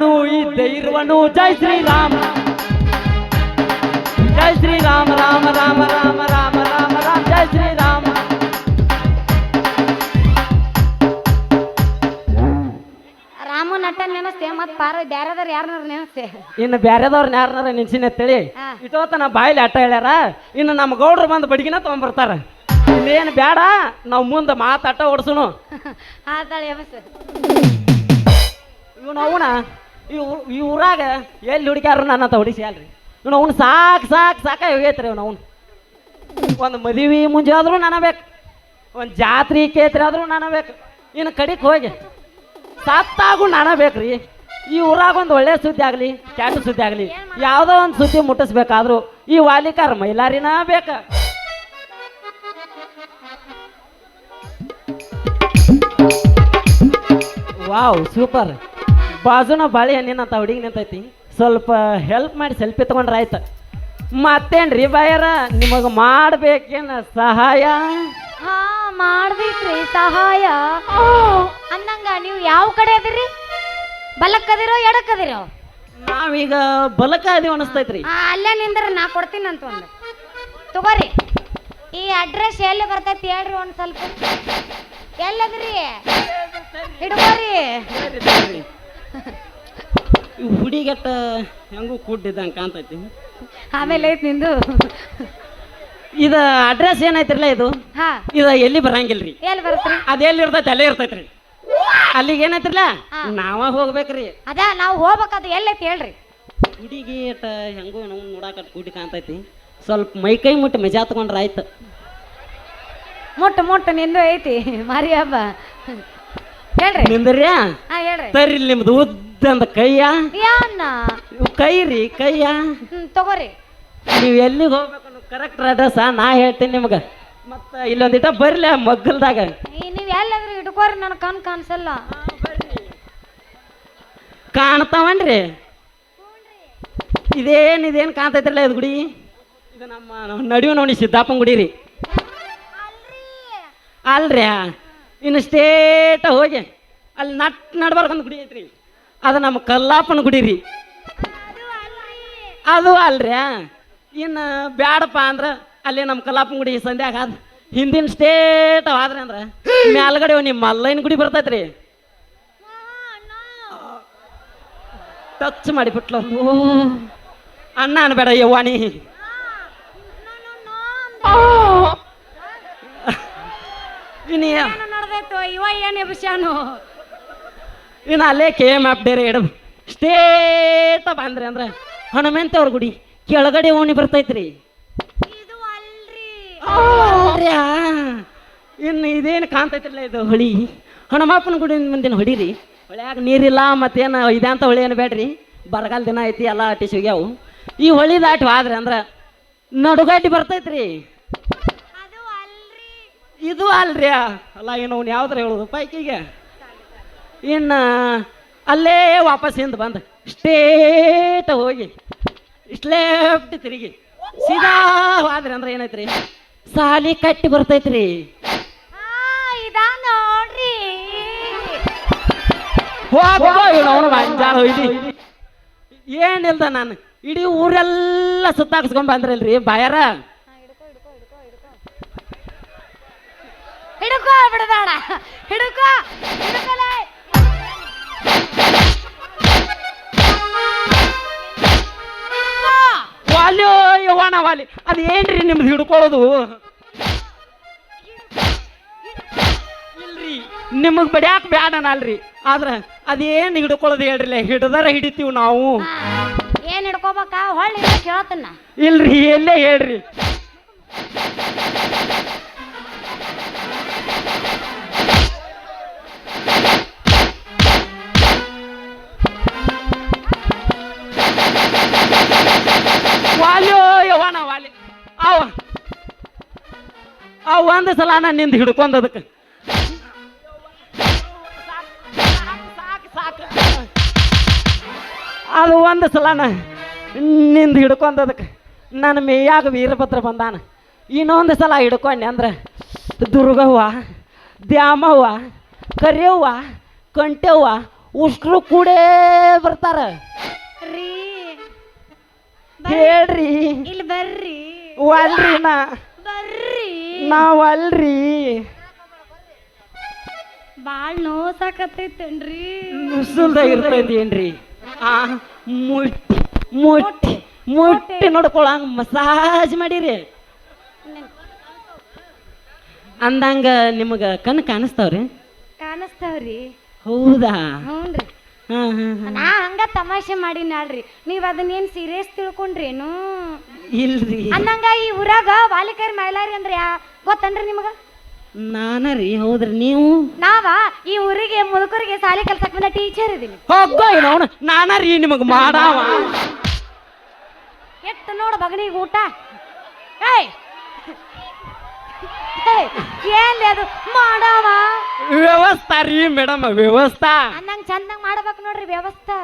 ಕಾಣು ಇದ್ದೇ ಇರುವನು ಜೈ ಶ್ರೀರಾಮ. ಜೈ ಶ್ರೀರಾಮ ರಾಮ ರಾಮ ರಾಮ ರಾಮ ರಾಮ ರಾಮ. ಜೈ ಶ್ರೀರಾಮ. ರಾಮ ನಟ ನೆನಸ್ತೆ ಮತ್ ಪಾರ ಬ್ಯಾರೆದಾರ ಯಾರನ್ನಾರ ನೆನಸ್ತೆ? ಇನ್ನು ಬ್ಯಾರೆದವ್ರನ್ನ ಯಾರನ್ನಾರ ನಿನ್ಸಿನ ತಿಳಿ ಹಾ. ಇಟೋತನ ಬಾಯಿಲಿ ಆಟ ಹೇಳ್ಯಾರ. ಇನ್ನು ನಮ್ಮ ಗೌಡ್ರು ಬಂದು ಬಡಿಗಿನ ತೊಗೊಂಬರ್ತಾರ. ಇನ್ನೇನು ಬೇಡ ನಾವು ಮುಂದೆ ಮಾತಾಟ ಓಡಿಸೋಣ. ಆತಾಳೆ ಎಬಸ್ ಅವನ ಈ ಊರಾಗ ಎಲ್ಲಿ ಹುಡುಕ್ಯಾರು ನನ್ನ ಅಂತ ಹೊಡಿಸಿ ಅಲ್ರಿ. ಇವನು ಅವ್ನು ಸಾಕು ಸಾಕು ಸಾಕ ಹೋಗೈತ್ರಿ ಅವ್ನು ಅವ್ನು. ಒಂದು ಮದುವೆ ಮುಂಜೆ ಆದರೂ ನಾನು ಬೇಕು. ಒಂದು ಜಾತ್ರೆ ಕೇತ್ರಿ ಆದರೂ ನಾನು ಬೇಕು. ಇನ್ನು ಕಡೆಗೆ ಹೋಗಿ. ಸತ್ತಾಗೂ ನಾನು ಬೇಕ್ರಿ. ಈ ಊರಾಗ ಒಂದು ಒಳ್ಳೆ ಸುದ್ದಿ ಆಗಲಿ, ಕೆಟ್ಟ ಸುದ್ದಿ ಆಗಲಿ, ಯಾವುದೋ ಒಂದು ಸುದ್ದಿ ಮುಟ್ಟಿಸ್ಬೇಕಾದ್ರೂ ಈ ವಾಲಿಕಾರ ಮೈಲಾರಿನ ಬೇಕ. Wow, super. ಬಾಜುನ ಬಾಳೆ ಹಣ್ಣಿನ ಅಂತ ಹುಡುಗಿ ನಿಂತೈತಿ. ಸ್ವಲ್ಪ ಹೆಲ್ಪ್ ಮಾಡಿ ಸೆಲ್ಫಿ ತಗೊಂಡ್ರೆ ಆಯ್ತು. ಮತ್ತೇನ್ರಿ ಬಾಯರ? ನಿಮಗೆ ಮಾಡ್ಬೇಕೇನ ಸಹಾಯ? ಹಾ ಮಾಡ್ಬೇಕ್ರಿ ಸಹಾಯ. ಅಂದಂಗ ನೀವು ಯಾವ ಕಡೆ ಅದಿರಿ? ಬಲಕ್ಕದಿರೋ ಎಡಕ್ಕದಿರೋ ನಾವೀಗ ಬಲಕ ಅದೀವಿ ಅನಿಸ್ತೈತ್ರಿ. ಆ, ಅಲ್ಲೇ ನಿಂದ್ರ ನಾ ಕೊಡ್ತೀನಿ ಅಂತ ಒಂದು. ತಗೋರಿ. ಈ ಅಡ್ರೆಸ್ ಎಲ್ಲಿ ಬರ್ತೈತಿ ಹೇಳ್ರಿ ಒಂದು ಸ್ವಲ್ಪ. ಎಲ್ಲದ್ರಿ ಹಿಡ್ಕೋರಿ ಹುಡುಗೆಟ್ಟ ಹೆಂಗೂ ಕೂಡಿದ್ದಂಗೆ ಕಾಣ್ತೈತಿ. ಆಮೇಲೆ ಐತಿ ನಿಂದು? ಇದು ಅಡ್ರೆಸ್ ಏನೈತಿರಲ್ಲ ಇದು? ಹಾ. ಇದು ಎಲ್ಲಿ ಬರಂಗಿಲ್ರಿ? ಎಲ್ಲಿ ಬರುತ್ತೆ ಅದು ಎಲ್ಲಿ ಇರ್ತೈತಿ? ಅಲ್ಲೇ ಇರ್ತೈತ್ರಿ. ಅಲ್ಲಿಗೆ ಏನೈತಿರಲ್ಲ? ನಾವ ಹೋಗ್ಬೇಕ್ರಿ. ಅದ ನಾವು ಹೋಗ್ಬೇಕಾದ ಎಲ್ಲೈತಿ ಹೇಳ್ರಿ. ಹುಡುಗಿ ಅಟ ಹೆಂಗೂ ನಾವು ನೋಡಾಕ ಕೂಡಿ ಕಾಣ್ತೈತಿ. ಸ್ವಲ್ಪ ಮೈ ಕೈ ಮುಟ್ಟಿ ಮಜಾ ತಗೊಂಡ್ರೆ ಆಯ್ತು. ಮುಟ್ಟು ಮುಟ್ಟು ನಿಂದು ಐತಿ. ಮಾರಿ ಹಬ್ಬ. ಹೇಳ್ರಿ. ನಿಂದ್ರಿ ಹಾ ಹೇಳ್ರಿ. ಸರಿ ನಿಮ್ದು ಉದ್ದಂದ ಕೈಯ? ಇವು ಕೈ ರೀ ಕೈಯ? ಹ್ಮ್ ತಗೋರಿ. ನೀವು ಎಲ್ಲಿಗೆ ಹೋಗ್ಬೇಕು ಕರೆಕ್ಟ್ ಅಡ್ರೆಸ್ ನಾ ಹೇಳ್ತೀನಿ ನಿಮ್ಗೆ. ಮತ್ತೆ ಇಲ್ಲೊಂದಿಟ ಬರ್ಲಿ ಮಗ್ಗಲ್ದಾಗ. ಈ ನೀವ್ ಎಲ್ಲಾದ್ರೂ ಹಿಡ್ಕೋರಿ ನನ್ ಕಣ್ ಕಾಣಿಸಲ್ಲ. ಕಾಣ್ತಾವನ್ರಿ? ಇದೇನು ಇದೇನು ಕಾಣ್ತೈತ್ರಲ್ಲ ಇದು ಗುಡಿ? ಇದು ನಮ್ಮ ನಡುವೆ ನೋಡಿ ಸಿದ್ದಾಪನ ಗುಡಿ ರೀ. ಅಲ್ರಿ. ಇನ್ನು ಸ್ಟೇಟ ಹೋಗಿ ಅಲ್ಲಿ ನಟ್ ನಡ್ಬಾರ್ಕೊಂದು ಗುಡಿ ಐತ್ರಿ. ಅದು ನಮ್ಮ ಕಲ್ಲಾಪನ ಗುಡಿ ರೀ ಅದು ಅಲ್ರಿ ಇನ್ನು ಬ್ಯಾಡಪ್ಪ ಅಂದ್ರೆ ಅಲ್ಲಿ ನಮ್ಮ ಕಲ್ಲಾಪನ ಗುಡಿ ಸಂಧ್ಯಾಗ ಅದು ಹಿಂದಿನ ಸ್ಟೇಟ್ ಆದ್ರೆ ಅಂದ್ರೆ. ಮ್ಯಾಲ್ಗಡೆ ನಿಮ್ಮ ಮಲ್ಲೈನ ಗುಡಿ ಬರ್ತೈತ್ರಿ. ಟಚ್ ಮಾಡಿಬಿಟ್ಲ ಅಣ್ಣ ಅನ್ಬೇಡ ಯವ್ವಾಣಿ. ಇನ್ನು ಏನು ನಡೆದೈತು ಇವ ಏನ್ ಎಬ್ಸ್ಯಾನು ಇನ್ನು ಅಲ್ಲೇ ಕೆ ಎಂ ಆಫ್ ಡೇರೆ ಇಡ ಸ್ಟೇಟ ಬಂದ್ರಿ ಅಂದ್ರೆ ಹನುಮಂತ ಅವ್ರ ಗುಡಿ ಕೆಳಗಡೆ ಓಣಿ ಬರ್ತೈತ್ರಿ. ಇನ್ನು ಇದೇನು ಕಾಣ್ತೈತಿಲ್ಲ ಇದು ಹೊಳಿ. ಹನುಮಪ್ಪನ ಗುಡಿ ಮುಂದಿನ ಹೊಡಿರಿ. ಹೊಳ್ಯಾಗ ನೀರಿಲ್ಲ ಮತ್ತೇನು ಇದೆ ಅಂತ ಹೊಳಿ ಏನು ಬೇಡ್ರಿ. ಬರಗಾಲ ದಿನ ಐತಿ ಎಲ್ಲ ಅಟ್ಟಿ ಸಿಗ್ಯಾವು. ಈ ಹೊಳಿ ದಾಟಿ ಹೋದ್ರಿ ಅಂದ್ರೆ ನಡುಗಾಟಿ ಬರ್ತೈತ್ರಿ. ಇದು ಅಲ್ರಿ ಅಲ್ಲ ಏನು ಅವ್ನು ಯಾವ್ದ್ರ ಹೇಳೋದು? ಪೈಕಿಗೆ? ಇನ್ನು ಅಲ್ಲೇ ವಾಪಸ್ ಹಿಂದೆ ಬಂದು. ಸ್ಟೇಟ್ ಹೋಗಿ. ಲೆಫ್ಟ್ ತಿರುಗಿ. ಸೀದಾ ಹೋದ್ರಿ ಅಂದ್ರೆ ಏನೈತ್ರಿ? ಸಾಲಿ ಕಟ್ಟಿ ಬರ್ತೈತ್ರಿ. ಏನಿಲ್ದ ನಾನು? ಇಡೀ ಊರೆಲ್ಲ ಸುತ್ತಾಕ್ಸ್ಕೊಂಡ್ ಬಂದ್ರಲ್ರಿ ಬಾಯಾರ? ಹಿಡ್ಕೋ ಬಿಡದಾಡ ಹಿಡ್ಕೋ ಹಿಡ್ಕೊಲೆ ವಾಲಿ ಯವ್ವನ ವಾಲಿ ಅದು ಏನ್ರಿ ನಿಮ್ದು ಹಿಡ್ಕೊಳ್ಳೋದು? ಇಲ್ರಿ ನಿಮಗೆ ಬಡ್ಯಾಕ ಬ್ಯಾಡ ಅಲ್ರಿ ಆದ್ರೆ ಅದೇನು ಹಿಡ್ಕೊಳ್ಳೋದು ಹೇಳ್ರಿ ಹಿಡ್ದಾರ ಹಿಡಿತೀವಿ ನಾವು. ಏನ್ ಹಿಡ್ಕೋಬೇಕಾ? ಹೊಳ್ಳಿ ಕೇಳ್ತಾನ ಇಲ್ರಿ ಎಲ್ಲೇ ಹೇಳ್ರಿ. ಒಂದು ಸಲ ನಾನು ನಿಂದು ಹಿಡ್ಕೊಂಡು ಅದಕ್ಕೆ. ಅದು ಒಂದು ಸಲನ ನಿಂದ ಹಿಡ್ಕೊಂಡು ಅದಕ್ಕೆ. ನನ್ನ ಮೇಯಾಗ ವೀರಭದ್ರ ಬಂದಾನ. ಇನ್ನೊಂದು ಸಲ ಹಿಡ್ಕೊಂಡೆ ಅಂದ್ರೆ ದುರ್ಗವ್ವ ದ್ಯಾಮವ್ವ ಕರಿಯವ್ವ ಕಂಟೆವ್ವ ಉಷ್ಟ್ರು ಕೂಡೇ ಬರ್ತಾರ. ರೀ ಹೇಳ್ರಿ. ಇಲ್ಲಿ ಬರ್ರಿ. ಒಲ್ರಿ ನಾ. ಬರ್ರಿ ನಾವ್ ಅಲ್ರಿ ಬಾಳ್ ನೋಸಾಕತ್ತೈತೇನ್ರಿ? ಸಾಕತ್ತೈತೇನ್ರಿ ಇರ್ತೈತಿ ಏನ್ರಿ ಆ ಮುಟ್ಟಿ ಮುಟ್ಟಿ ಮುಟ್ಟಿ ನೋಡ್ಕೊಳಂಗ ಮಸಾಜ್ ಮಾಡಿರಿ. ಅಂದಂಗ ನಿಮಗ ಕಣ್ಣು ಕಾಣಿಸ್ತಾವ್ರಿ? ಕಾಣಿಸ್ತಾವ್ರಿ. ಹೌದಾ? ಹ್ಞೂನ್ರಿ. ಹಾ ಹಾ ಹಾ. ನಾ ಹಂಗ ತಮಾಷೆ ಮಾಡಿ ನಾಳ್ರಿ ನೀವ್ ಅದನ್ನೇನ್ ಸೀರಿಯಸ್ ತಿಳ್ಕೊಂಡ್ರೇನು? ಇಲ್ರಿ. ಅಂದಂಗ ಈ ಊರಾಗ ಬಾಲಿಕರ್ ಮೈಲಾರಿ ಅಂದ್ರೆ ಯಾ ಗೊತ್ತನ್ರಿ ನಿಮಗ? ನಾನ ರೀ ಹೌದ್ರಿ ನೀವು? ನಾವ ಈ ಊರಿಗೆ ಮುದುಕರಿಗೆ ಸಾಲಿ ಕಲ್ಸಕ್ ಬಂದ ಟೀಚರ್ ಇದೀನಿ. ಹೋಗೋ ಅವನು ನಾನ ರೀ ನಿಮಗ್ ಮಾಡಾವ. ಎಟ್ಟು ನೋಡ ಬಗನಿಗೆ ಊಟ? ಏಯ್ ಏನ್ಲಿ ಅದು? ಮಾಡವ? ವ್ಯವಸ್ಥಾ ರೀ ಮೇಡಮ್ ವ್ಯವಸ್ಥಾ. ಅನ್ನಂಗ್ ಚಂದಂಗ್ ಮಾಡ್ಬೇಕು ನೋಡ್ರಿ ವ್ಯವಸ್ಥಾ.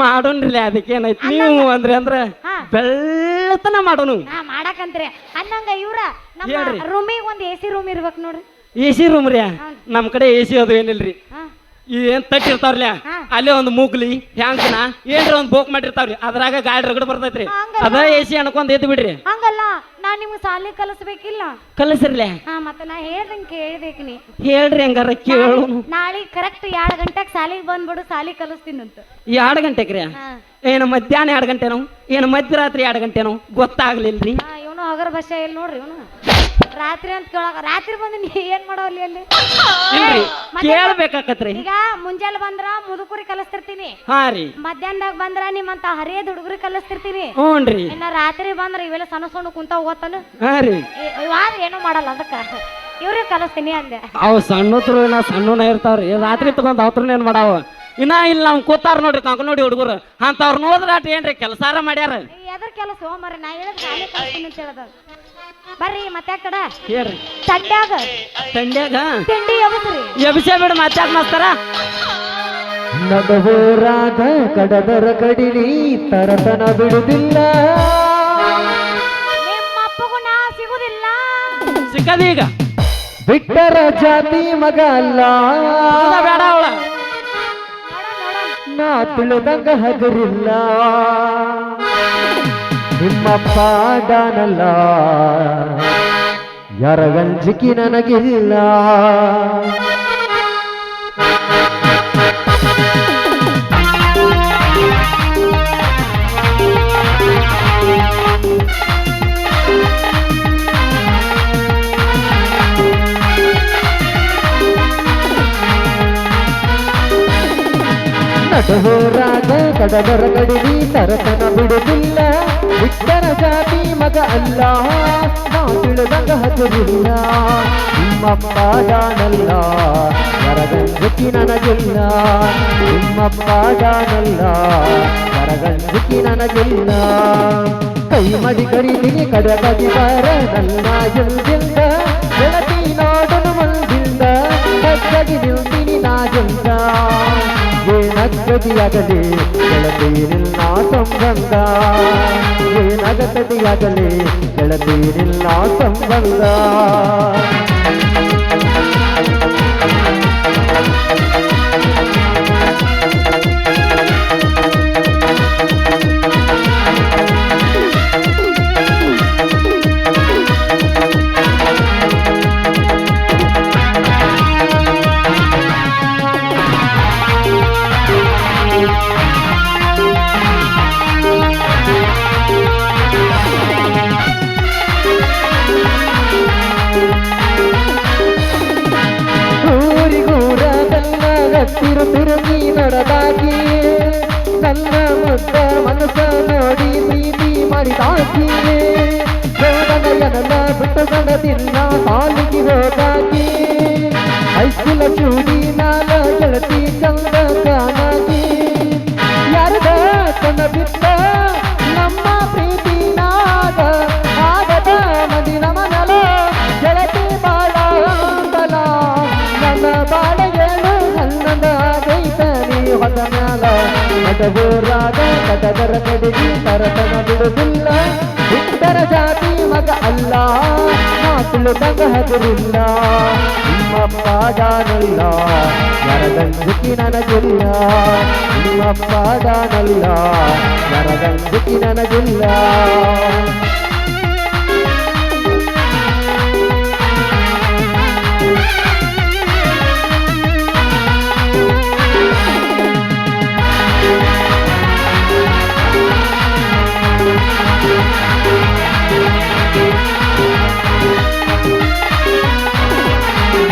ಮಾಡೋಣ್ರಿ ಅದಕ್ಕೇನೈತಿ? ನೀವು ಅಂದ್ರೆ ಅಂದ್ರ ಹಾ. ಬೆಳ್ಳತನ ಮಾಡೋನು. ನಾ ಮಾಡಕಂತ್ರಿ. ಅನ್ನಂಗ ಇವ್ರ ನಮ್ಮ ಹೇಳ್ರಿ. ರೂಮಿಗೆ ಒಂದ್ ಎ ಸಿ ರೂಮ್ ಇರ್ಬೇಕು ನೋಡ್ರಿ. ಎ ಸಿ ರೂಮ್ ರೀ? ನಮ್ ಕಡೆ ಎ ಸಿ ಅದು ಏನಿಲ್ರಿ? ಹಾ. ಏನ್ ತಟ್ಟಿರ್ತಾವ್ರಲ್ಲ. ಅಲ್ಲೇ ಒಂದು ಮೂಗ್ಲಿ ಹ್ಯಾಂಕ್ನ ಏನ್ರ ಒಂದ್ ಬೋಕ್ ಮಾಡಿರ್ತಾವ್ರಿ. ಅದ್ರಾಗ ಗಾಡಿ ರಗಡ್ ಬರ್ತೈತ್ರಿ. ಅದ ಎ ಸಿ ಅನ್ಕೊಂಡ್ ಎದ್ದು ಬಿಡ್ರಿ. ಹಂಗಲ್ಲ. ನಾ ನಿಮ್ಗೆ ಸಾಲಿ ಕಲಿಸ್ಬೇಕಿಲ್ಲ. ಕಲಸ್ರಲ್ಲ ಹಾ ಮತ್ತೆ ನಾ ಹೇಳ್ದಂಗೆ ಕೇಳ್ಬೇಕು ನೀ. ಹೇಳ್ರಿ ಹಂಗಾರ ಕೇಳು. ನಾಳೆ ಕರೆಕ್ಟ್ ಎರಡು ಗಂಟೆಗೆ ಸಾಲಿಗೆ ಬಂದ್ಬಿಡು ಸಾಲಿ ಕಲಸ್ತಿನಂತ ಎರಡು ಗಂಟೆಗೆ ರೀ ಏನು ಮಧ್ಯಾಹ್ನ ಎರಡು ಗಂಟೆನೋ? ಏನು ಮಧ್ಯರಾತ್ರಿ ಎರಡು ಗಂಟೆನೋ? ಗೊತ್ತಾಗ್ಲಿಲ್ರಿ. ಇವನು ಹಗರ ಭಾಷೆ ಇಲ್ಲಿ ನೋಡ್ರಿ ಇವನು? ರಾತ್ರಿ ಅಂತ ಕೇಳಾಕ ರಾತ್ರಿ ಬಂದು ನೀ ಏನ್ ಮಾಡೋಲ್ಲಿ ಅಲ್ಲಿ ಇಲ್ರಿ ಕೇಳ್ಬೇಕಾಕತ್ರಿ. ಈಗ ಮುಂಜಾನೆ ಬಂದ್ರ ಮುದುಕುರಿ ಕಲಿಸ್ತಿರ್ತೀನಿ. ಹಾ ರೀ. ಮಧ್ಯಾಹ್ನದಾಗ ಬಂದ್ರ ನಿಮ್ಮಂತ ಹರಿಯದ ಹುಡುಗರಿ ಕಲಿಸ್ತಿರ್ತೀನಿ. ಹ್ಞೂನ್ರಿ ಇನ್ನ ರಾತ್ರಿ ಬಂದ್ರ ಇವೆಲ್ಲ ಸಣ್ಣ ಸಣ್ಣ ಕುಂತ ಹೋಗತ್ತಲ್ಲ ಹಾ ರೀ. ಏನೂ ಮಾಡಲ್ಲ ಅದಕ್ಕ. ಇವ್ರಿಗೆ ಕಲಿಸ್ತೀನಿ ಅಂದೆ. ಅವು ಸಣ್ಣ ಸಣ್ಣನ ಇರ್ತಾವ್ರಿ. ರಾತ್ರಿ ತಗೊಂಡ್ ಅವತ್ರನ ಏನ್ ಮಾಡಾವ? ಇನ್ನ ಇಲ್ಲಿ ನಾವು ಕೂತಾರ ನೋಡ್ರಿ ಕಾಂಕ ನೋಡಿ ಹುಡುಗರು. ಅಂತವ್ರ ನೋಡ್ರ ಆಟ ಏನ್ರಿ ಕೆಲಸಾರ ಮಾಡ್ಯಾರ? ಎದ್ರ ಕೆಲಸ ಮರ ನಾ ಹೇಳದ್ ಸಾಲಿ ಕಲಿಸ್ತೀನಿ ಅಂತ ಹೇಳದ. ಬರ್ರಿ ಮತ್ತೆ ಕಡ ಹೇಳ್ರಿ. ತಂಡ್ಯಾಗ. ತಂಡ್ಯಾಗ? ತಿಂಡಿ ಯಾವತ್ರಿ ಎಬಿಸೆ ಬಿಡು ಮತ್ತೆ ಮಾಸ್ತಾರ ನಗಬೋರಾಗ ಕಡದರ ಕಡಿಲಿ ತರತನ ಬಿಡುದಿಲ್ಲ. ನಿಮ್ಮ ಅಪ್ಪಗೂ ನಾ ಸಿಗುದಿಲ್ಲ. ಸಿಕ್ಕದೀಗ. ಬಿಟ್ಟರ ಜಾತಿ ಮಗ ಅಲ್ಲ. ಬೇಡ ನಾ ತಿಳಿದಂಗ ಹಗರಿಲ್ಲ ಪಾಡನಲ್ಲ ಯಾರ ಗಂಜಿಕಿ ನನಗಿಲ್ಲ. ನಟಹೋರಾಗ ಕಡಬರ ಕಡಿಲಿ ತರತನ ಬಿಡುದಿಲ್ಲ. ಬಿಟ್ಟರ ಜಾತಿ ಮಗ ಅಲ್ಲ ನಾ ತಿಳಿದಂಗ ಹಗುರಿಲ್ಲ ನಿಮ್ಮಪ್ಪ ಜಾನಲ್ಲ ಯರಗಂಜಕಿ ನನಗಿಲ್ಲ. ನಿಮ್ಮಪ್ಪ ಜಾನಲ್ಲ ಯರಗಂಜಕಿ ನನಗಿಲ್ಲ. ಕೈ ಮಡಿ ಕರಿತೀನಿ ಕಡಗದಿ ಬರ ನನ್ನ ಎಲ್ದಿಂದ ಗೆಳತಿ ಏನಗದಿಯಾಗಲಿ ಗೆಳತೀರಿಲ್ಲ ಸಂಬಂಧ ಏನಗದಿಯಾಗಲಿ ಗೆಳತೀರಿಲ್ಲ ಸಂಬಂಧ ಮಾಡಿದಾಕಿ ಗೌಡನಯನಲ್ಲ ಬಿಟ್ಟು ಸಾಲಿಗೆ ಹೋಗಾಕಿ ಮ್ಯಾಲ ನಗಬೋರಾಗ ಕಡದರ ಕಡಿಗಿ ತರತನ ಬಿಡುದಿಲ್ಲ ಬಿಟ್ಟರ ಜಾತಿ ಮಗ ಅಲ್ಲ ನಾ ತಿಳಿದಂಗ ಹಗುರಿಲ್ಲ ನಿಮ್ಮಪ್ಪ ದಾನಲ್ಲ ಯಾರಗಂಜುಕಿ ನನಗಿಲ್ಲ ನಿಮ್ಮ ಪಾಡನಲ್ಲ ಯಾರಗಂಜುಕಿ ನನಗಿಲ್ಲ